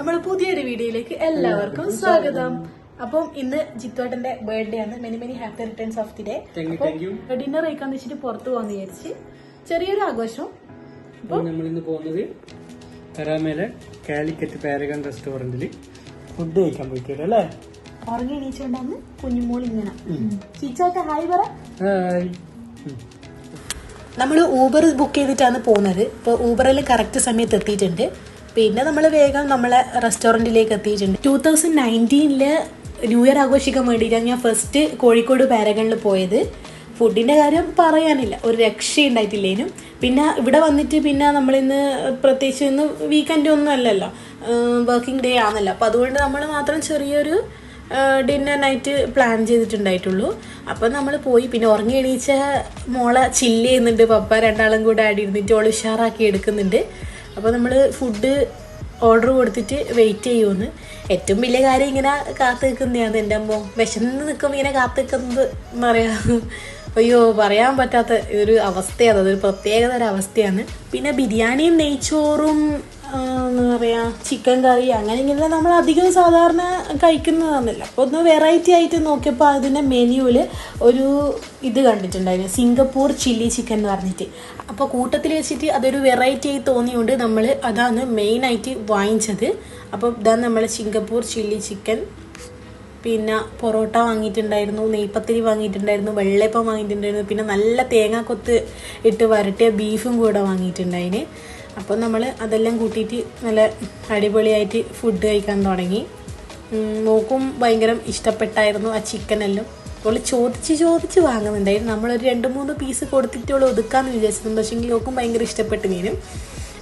നമ്മൾ പുതിയൊരു വീഡിയോയിലേക്ക് എല്ലാവർക്കും സ്വാഗതം. അപ്പം ഇന്ന് ജിത്തോട്ടന്റെ ബർത്ത്ഡേ ആണ്. Many many happy returns of the day. Dinner കഴിക്കാന്ന് വെച്ചിട്ട് പുറത്തു പോകാന്ന് വിചാരിച്ച് ചെറിയൊരു ആഘോഷം. നമ്മൾ പോകുന്നത് കരാമേലെ കാലിക്കറ്റ് പാരഗൺ റെസ്റ്റോറന്റിൽ ഫുഡ് കഴിക്കാൻ പോയിട്ടില്ല അല്ലേ? ഉറങ്ങി എണീച്ചുകൊണ്ടാന്ന് കുഞ്ഞുമോൾ ഇങ്ങനെ. ചീച്ചാട്ട ഹായ് പറ. ഹായ്. നമ്മൾ ഊബർ ബുക്ക് ചെയ്തിട്ടാണ് പോകുന്നത്. ഇപ്പോൾ ഊബറിൽ കറക്റ്റ് സമയത്ത് എത്തിയിട്ടുണ്ട്. പിന്നെ നമ്മൾ വേഗം നമ്മളെ റെസ്റ്റോറന്റിലേക്ക് എത്തിയിട്ടുണ്ട് ടൂ തൗസൻഡ് നയന്റീനിൽ ന്യൂ ഇയർ ആഘോഷിക്കാൻ വേണ്ടിയിട്ടാണ് ഞാൻ ഫസ്റ്റ് കോഴിക്കോട് പാരഗണിൽ പോയത്. ഫുഡിന്റെ കാര്യം പറയാനില്ല. ഒരു രക്ഷയുണ്ടായിട്ടില്ലേനും. പിന്നെ ഇവിടെ വന്നിട്ട് പിന്നെ നമ്മളിന്ന് പ്രത്യേകിച്ച് ഇന്ന് വീക്കെൻഡ് ഒന്നും അല്ലല്ലോ. വർക്കിംഗ് ഡേ ആണല്ലോ അപ്പോൾ അതുകൊണ്ട് നമ്മൾ മാത്രം ചെറിയൊരു ഡിന്നർ നൈറ്റ് പ്ലാൻ ചെയ്തിട്ടുണ്ടായിട്ടുള്ളൂ. അപ്പം നമ്മൾ പോയി. പിന്നെ ഉറങ്ങി എണീച്ച മോളെ ചില്ല് ചെയ്യുന്നുണ്ട്. പപ്പ രണ്ടാളും കൂടെ ആടി ഇരുന്നിട്ട് ഓൾ ഉഷാറാക്കി എടുക്കുന്നുണ്ട്. അപ്പോൾ നമ്മൾ ഫുഡ് ഓർഡർ കൊടുത്തിട്ട് വെയിറ്റ് ചെയ്യുമെന്ന് ഏറ്റവും വലിയ കാര്യം ഇങ്ങനെ കാത്തു നിൽക്കുന്നതാണ് എന്റെ അമ്മ. വിശന്ന് നിൽക്കുമ്പോൾ ഇങ്ങനെ കാത്തു നിൽക്കുന്നത് എന്ന് പറയുക അയ്യോ പറയാൻ പറ്റാത്ത ഒരു അവസ്ഥയാണ് അതൊരു പ്രത്യേകതര അവസ്ഥയാണ്. പിന്നെ ബിരിയാണിയും നെയ്ച്ചോറും പറയുക ചിക്കൻ കറി അങ്ങനെ ഇങ്ങനെ നമ്മൾ അധികം സാധാരണ കഴിക്കുന്നതാണല്ലോ അപ്പോൾ ഒന്ന് വെറൈറ്റി ആയിട്ട് നോക്കിയപ്പോൾ അതിന്റെ മെനുവിൽ ഒരു ഇത് കണ്ടിട്ടുണ്ടായിരുന്നു. സിംഗപ്പൂർ ചില്ലി ചിക്കൻ എന്ന് പറഞ്ഞിട്ട്. അപ്പോൾ കൂട്ടത്തിൽ വെച്ചിട്ട് അതൊരു വെറൈറ്റി ആയി തോന്നിയുകൊണ്ട് നമ്മൾ അതാണ് മെയിനായിട്ട് വാങ്ങിച്ചത്. അപ്പോൾ ഇതാണ് നമ്മൾ സിംഗപ്പൂർ ചില്ലി ചിക്കൻ പിന്നെ പൊറോട്ട വാങ്ങിയിട്ടുണ്ടായിരുന്നു നെയ്പ്പത്തിരി വാങ്ങിയിട്ടുണ്ടായിരുന്നു വെള്ളയപ്പം വാങ്ങിയിട്ടുണ്ടായിരുന്നു പിന്നെ നല്ല തേങ്ങാക്കൊത്ത് ഇട്ട് വരട്ടിയ ബീഫും കൂടെ വാങ്ങിയിട്ടുണ്ടായിന്. അപ്പോൾ നമ്മൾ അതെല്ലാം കൂട്ടിയിട്ട് നല്ല അടിപൊളിയായിട്ട് ഫുഡ് കഴിക്കാൻ തുടങ്ങി. മോക്കും ഭയങ്കര ഇഷ്ടപ്പെട്ടായിരുന്നു ആ ചിക്കനെല്ലാം അവൾ ചോദിച്ച് ചോദിച്ച് വാങ്ങുന്നുണ്ടായിരുന്നു നമ്മളൊരു രണ്ട് മൂന്ന് പീസ് കൊടുത്തിട്ട് അവൾ ഒതുക്കാമെന്ന് വിചാരിച്ചിരുന്നു. പക്ഷേങ്കിൽ ഓക്കും ഭയങ്കര ഇഷ്ടപ്പെട്ട് മീനും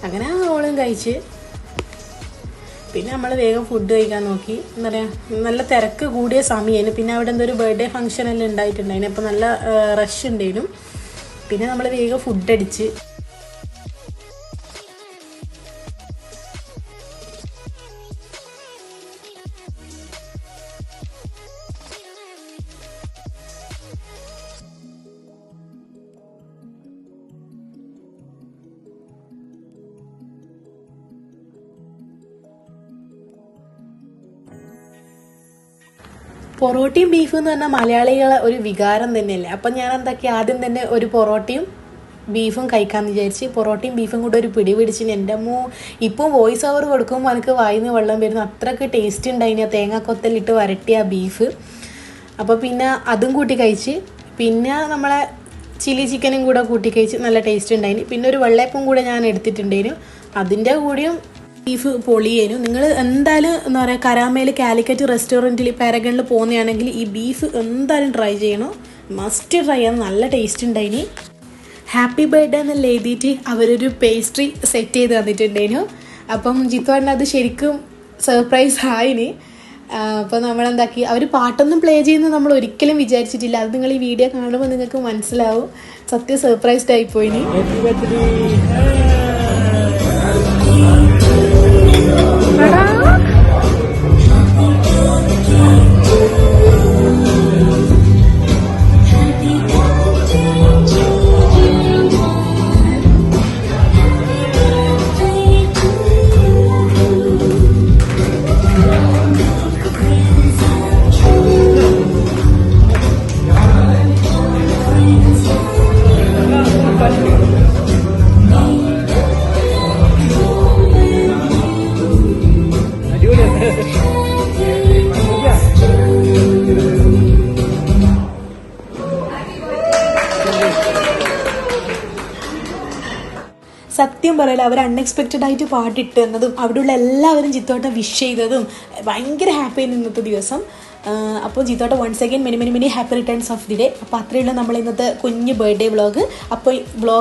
അങ്ങനെ അവളും കഴിച്ച്. പിന്നെ നമ്മൾ വേഗം ഫുഡ് കഴിക്കാൻ നോക്കി. എന്താ പറയുക നല്ല തിരക്ക് കൂടിയ സമയമായിരുന്നു പിന്നെ അവിടെ എന്തോ ഒരു ബർത്ത്ഡേ ഫംഗ്ഷൻ എല്ലാം ഉണ്ടായിട്ടുണ്ടായിരുന്നു. അപ്പോൾ നല്ല റഷ് ഉണ്ടായിരുന്നു. പിന്നെ നമ്മൾ വേഗം ഫുഡ് അടിച്ച്. പൊറോട്ടയും ബീഫ് എന്ന് പറഞ്ഞാൽ മലയാളികളെ ഒരു വികാരം തന്നെയല്ലേ? അപ്പം ഞാൻ എന്താക്കി ആദ്യം തന്നെ ഒരു പൊറോട്ടയും ബീഫും കഴിക്കാമെന്ന് വിചാരിച്ച് പൊറോട്ടയും ബീഫും കൂടെ ഒരു പിടി പിടിച്ചിന് എന്റെ അമ്മ ഇപ്പം വോയിസ് ഓവർ കൊടുക്കുമ്പോൾ എനിക്ക് വായിന്ന് വെള്ളം വരുന്നു അത്രയ്ക്ക് ടേസ്റ്റ് ഉണ്ടായിന് ആ തേങ്ങാക്കൊത്തലിട്ട് വരട്ടിയ ബീഫ് അപ്പോൾ പിന്നെ അതും കൂട്ടി കഴിച്ച് പിന്നെ നമ്മളെ ചില്ലി ചിക്കനും കൂടെ കൂട്ടി കഴിച്ച് നല്ല ടേസ്റ്റ് ഉണ്ടായിന് പിന്നെ ഒരു വെള്ളയപ്പം കൂടെ ഞാൻ എടുത്തിട്ടുണ്ടായിരുന്നു അതിന്റെ കൂടെയും ബീഫ് പൊളിയേനു. നിങ്ങൾ എന്തായാലും എന്താ പറയുക കരാമയിൽ കാലിക്കറ്റ് റെസ്റ്റോറന്റിൽ പാരഗണിൽ പോകുന്നതാണെങ്കിൽ ഈ ബീഫ് എന്തായാലും ട്രൈ ചെയ്യണം. മസ്റ്റ് ട്രൈ ചെയ്യാൻ നല്ല ടേസ്റ്റ് ഉണ്ടായിനി. ഹാപ്പി ബർത്ത്ഡേ എന്നല്ല എഴുതിയിട്ട് അവരൊരു പേസ്ട്രി സെറ്റ് ചെയ്ത് തന്നിട്ടുണ്ടായിരുന്നു അപ്പം ജിത്വാടിന് അത് ശരിക്കും സർപ്രൈസ് ആയിന്. അപ്പോൾ നമ്മളെന്താക്കി അവർ പാട്ടൊന്നും പ്ലേ ചെയ്യുന്നത് നമ്മൾ ഒരിക്കലും വിചാരിച്ചിട്ടില്ല. അത് നിങ്ങൾ ഈ വീഡിയോ കാണുമ്പോൾ നിങ്ങൾക്ക് മനസ്സിലാവും. സത്യം സർപ്രൈസ്ഡ് ആയിപ്പോയിനി സത്യം പറയല അവർ അൺഎക്സ്പെക്റ്റഡ് ആയിട്ട് പാട്ടിട്ട് എന്നതും അവിടെയുള്ള എല്ലാവരും ചിത്തോട്ടം വിഷ് ചെയ്തതും ഭയങ്കര ഹാപ്പി ആയിരുന്നു ഇന്നത്തെ ദിവസം. അപ്പോൾ ജിത്തോട്ട once again many many many happy returns of the day അപ്പോൾ അത്രയുള്ള നമ്മൾ ഇന്നത്തെ കുഞ്ഞ് ബർത്ത്ഡേ വ്ളോഗ് അപ്പോൾ വ്ളോഗ്